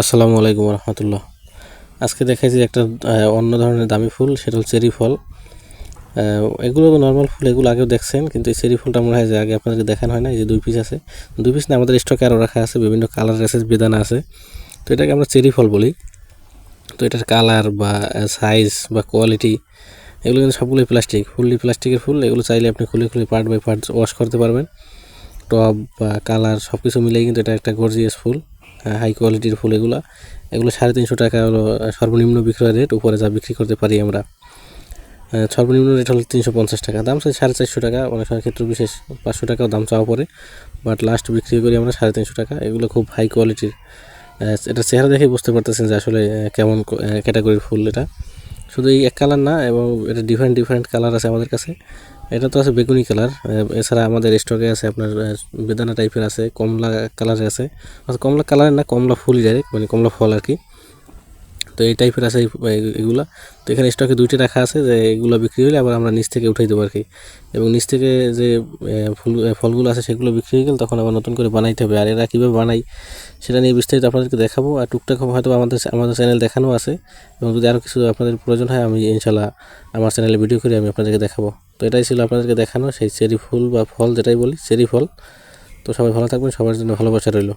আসসালামু আলাইকুম রহমতুল্লাহ। আজকে দেখাইছি একটা অন্য ধরনের দামি ফুল, সেটা হল চেরি ফল। এগুলো নর্মাল ফুল, এগুলো আগেও দেখছেন, কিন্তু এই চেরি ফুলটা মনে হয় যে আগে আপনাদেরকে দেখানো হয় না এই যে দুই পিস আছে। দুই পিস না, আমাদের স্টকে আরও রাখা আছে, বিভিন্ন কালার আছে বেদানা আছে। তো এটাকে আমরা চেরি ফল বলি। তো এটার কালার বা সাইজ বা কোয়ালিটি এগুলো কিন্তু সবগুলোই প্লাস্টিক ফুললি প্লাস্টিকের ফুল। এগুলো চাইলে আপনি খুলে খুলে পার্ট বাই পার্ট ওয়াশ করতে পারবেন। টব বা কালার সব কিছু মিলেই কিন্তু এটা একটা গর্জিয়াস ফুল। হাই কোয়ালিটির ফুল এগুলো এগুলো সাড়ে তিনশো টাকা হলো সর্বনিম্ন বিক্রয় রেট উপরে যা বিক্রি করতে পারি আমরা। সর্বনিম্ন রেট হলো তিনশো পঞ্চাশ টাকা। দাম সেই সাড়ে চারশো টাকা, অনেক সময় ক্ষেত্রে বিশেষ পাঁচশো টাকাও দাম চাওয়া পড়ে। বাট লাস্ট বিক্রি করি আমরা সাড়ে তিনশো টাকা। এগুলো খুব হাই কোয়ালিটির এটা চেহারা দেখে বুঝতে পারতেছেন যে আসলে কেমন ক্যাটাগরির ফুল এটা। শুধু এই এক কালার না, এবং এটা ডিফারেন্ট ডিফারেন্ট কালার আছে আমাদের কাছে। এটা তো আছে বেগুনি কালার এছাড়া আমাদের স্টকে আছে আপনার বেদানা টাইপের আছে, কমলা কালারে আছে। কমলা কালারের না, কমলা ফুল ডাইরেক্ট মানে কমলা ফল আর কি। তো এই টাইপের আছে এগুলা। তো এখানে স্টকে দুইটা রাখা আছে যে এগুলো বিক্রি হলে আবার আমরা নিচ থেকে উঠাই দেবো আর কি এবং নিচ থেকে যে ফুল ফলগুলো আছে সেগুলো বিক্রি হয়ে গেলে তখন আবার নতুন করে বানাইতে হবে। আর এরা কীভাবে বানাই সেটা নিয়ে বিস্তারিত আপনাদেরকে দেখাবো। আর টুকটাক হয়তো আমাদের আমাদের চ্যানেল দেখানো আছে। এবং যদি আরও কিছু আপনাদের প্রয়োজন হয়, আমি ইনশাল্লাহ আমার চ্যানেলে ভিডিও করে আমি আপনাদেরকে দেখাবো। তো এটাই ছিল আপনাদেরকে দেখানো সেই চেরি ফুল বা ফল যেটাই বলি, চেরি ফল। তো সবাই ভালো থাকবেন, সবার জন্য ভালোবাসা রইল।